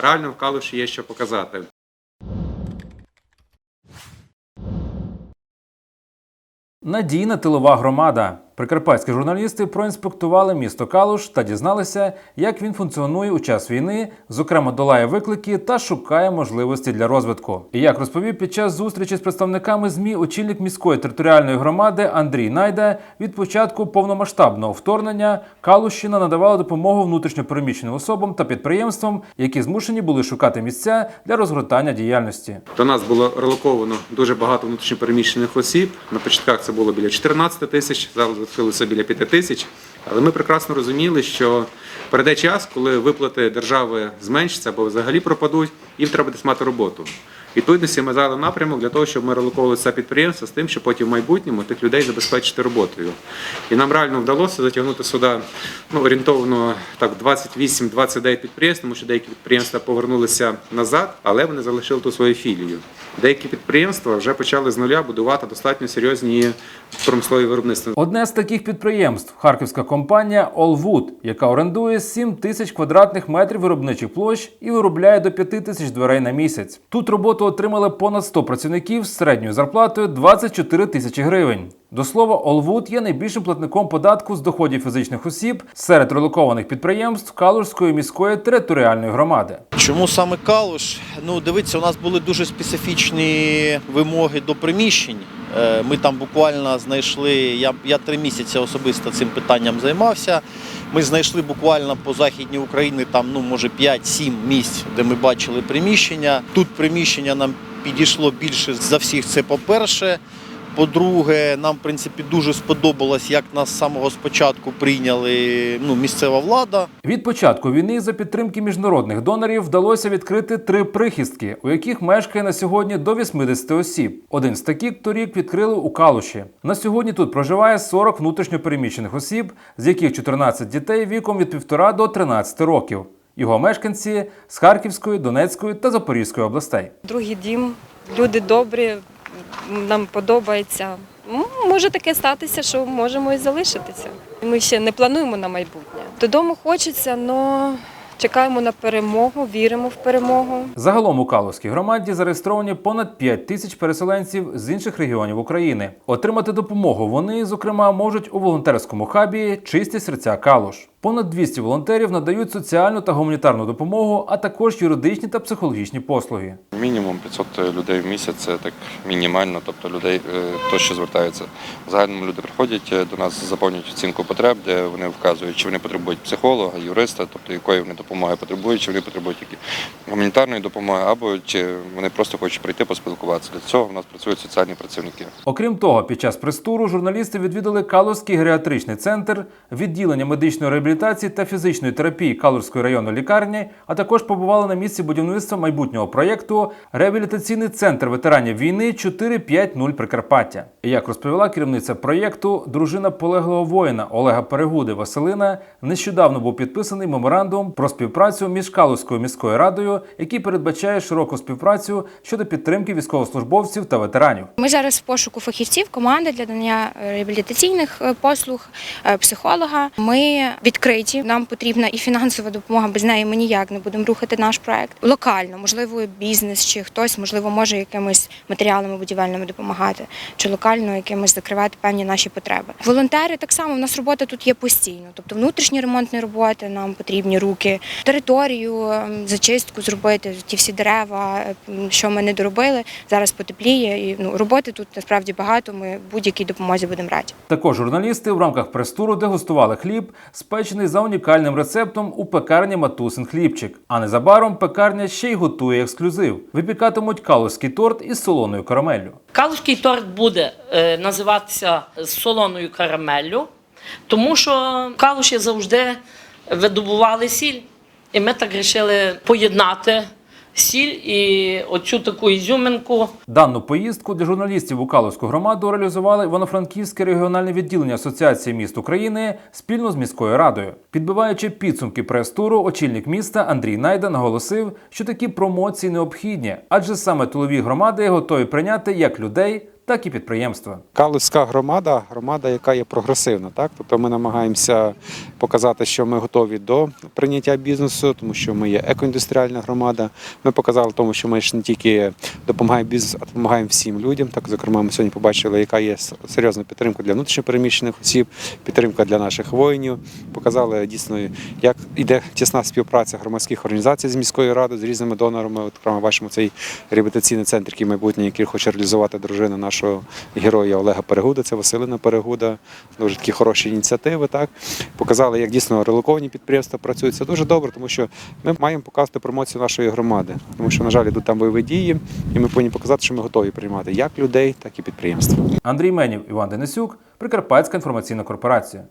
Реально в Калуші є що показати. Надійна тилова громада. Прикарпатські журналісти проінспектували місто Калуш та дізналися, як він функціонує у час війни, зокрема долає виклики та шукає можливості для розвитку. І як розповів під час зустрічі з представниками змі очільник міської територіальної громади Андрій Найда, від початку повномасштабного вторгнення Калущина надавала допомогу внутрішньопереміщеним особам та підприємствам, які змушені були шукати місця для розгортання діяльності. До нас було релоковано дуже багато внутрішньопереміщених осіб. На початках це було біля 14 тисяч, зараз залишилося біля 5 тисяч. Але ми прекрасно розуміли, що прийде час, коли виплати держави зменшаться або взагалі пропадуть, їм треба десь мати роботу. Відповідності ми взяли напрямок для того, щоб ми релоковували це підприємство з тим, щоб потім в майбутньому тих людей забезпечити роботою. І нам реально вдалося затягнути сюди ну, орієнтовно так 28-29 підприємств, тому що деякі підприємства повернулися назад, але вони залишили ту свою філію. Деякі підприємства вже почали з нуля будувати достатньо серйозні промислові виробництва. Одне з таких підприємств харківська компанія Allwood, яка орендує 7 тисяч квадратних метрів виробничих площ і виробляє до 5 тисяч дверей на місяць. Тут роботу отримали понад 100 працівників з середньою зарплатою 24 тисячі гривень. До слова, Allwood є найбільшим платником податку з доходів фізичних осіб серед релокованих підприємств Калужської міської територіальної громади. Чому саме Калуш? Ну, дивіться, у нас були дуже специфічні вимоги до приміщень. Е, Ми там буквально знайшли, я, я три місяці особисто цим питанням займався. Ми знайшли буквально по західній Україні там, ну, може, 5-7 місць, де ми бачили приміщення. Тут приміщення нам підійшло більше за всіх. Це по-перше. По-друге, нам в принципі дуже сподобалось, як нас з самого спочатку прийняли ну, місцева влада. Від початку війни за підтримки міжнародних донорів вдалося відкрити три прихистки, у яких мешкає на сьогодні до 80 осіб. Один з таких торік відкрили у Калуші. На сьогодні тут проживає 40 внутрішньопереміщених осіб, з яких 14 дітей віком від 1,5 до 13 років. Його мешканці з Харківської, Донецької та Запорізької областей. Другий дім, люди добрі, нам подобається. Може таке статися, що можемо і залишитися. Ми ще не плануємо на майбутнє. Додому хочеться, але чекаємо на перемогу, віримо в перемогу. Загалом у Калузькій громаді зареєстровані понад 5 тисяч переселенців з інших регіонів України. Отримати допомогу вони, зокрема, можуть у волонтерському хабі Чисті серця Калуш. Понад 200 волонтерів надають соціальну та гуманітарну допомогу, а також юридичні та психологічні послуги. Мінімум 500 людей в місяць це так мінімально, тобто людей е, то, що звертаються. В загальному люди приходять е, до нас, заповнюють оцінку потреб, де вони вказують, чи вони потребують психолога, юриста, тобто якої вони допомоги потребують, чи вони потребують гуманітарної допомоги, або чи вони просто хочуть прийти поспілкуватися. Для цього в нас працюють соціальні працівники. Окрім того, під час прес-туру журналісти відвідали Калузький геріатричний центр, відділення медичної реабілітації та фізичної терапії Калузької районної лікарні, а також побували на місці будівництва майбутнього проєкту Реабілітаційний центр ветеранів війни 450 Прикарпаття. Як розповіла керівниця проєкту, дружина полеглого воїна Олега Перегуди Василина, нещодавно був підписаний меморандум про співпрацю між Калузькою міською радою, який передбачає широку співпрацю щодо підтримки військовослужбовців та ветеранів. Ми зараз в пошуку фахівців, команди для надання реабілітаційних е, послуг, е, психолога. Ми відкриті. Нам потрібна і фінансова допомога. Без неї ми ніяк не будемо рухати наш проект. Локально, можливо, бізнес чи хтось, можливо, може якимись матеріалами будівельними допомагати, чи локально якимось закривати певні наші потреби. Волонтери так само. У нас робота тут є постійно. Тобто внутрішні ремонтні роботи, нам потрібні руки, територію, ем, зачистку зробити, ті всі дерева, ем, що ми не доробили. Зараз потепліє. І ну роботи тут насправді багато. Ми будь-якій допомозі будемо раді. Також журналісти в рамках прес-туру дегустували хліб, спечений за унікальним рецептом у пекарні Матусин хлібчик. А незабаром пекарня ще й готує ексклюзив. Випікатимуть калузький торт із солоною карамеллю. Калузький торт буде е, називатися солоною карамеллю, тому що Калуші завжди видобували сіль. І ми так вирішили поєднати сіль і оцю таку ізюминку. Дану поїздку для журналістів у Калузьку громаду реалізували Івано-Франківське регіональне відділення Асоціації міст України спільно з міською радою. Підбиваючи підсумки прес-туру, очільник міста Андрій Найда наголосив, що такі промоції необхідні, адже саме тилові громади готові прийняти як людей, так і підприємства. Калузька громада, громада, яка є прогресивна. Так? Тобто ми намагаємося показати, що ми готові до прийняття бізнесу, тому що ми є екоіндустріальна громада. Ми показали тому, що ми ж не тільки допомагаємо бізнесу, а допомагаємо всім людям. Так, зокрема, ми сьогодні побачили, яка є серйозна підтримка для внутрішньопереміщених осіб, підтримка для наших воїнів. Показали дійсно, як іде тісна співпраця громадських організацій з міською радою, з різними донорами. От окремо бачимо цей реабілітаційний центр, який майбутнє, який хоче реалізувати дружина нашого героя Олега Перегуда, це Василина Перегуда. Дуже такі хороші ініціативи. Так показали, як дійсно релоковані підприємства працюють. Це дуже добре, тому що ми маємо показати промоцію нашої громади, тому що, на жаль, йдуть там бойові дії, і ми повинні показати, що ми готові приймати як людей, так і підприємства. Андрій Менів, Іван Денисюк, Прикарпатська інформаційна корпорація.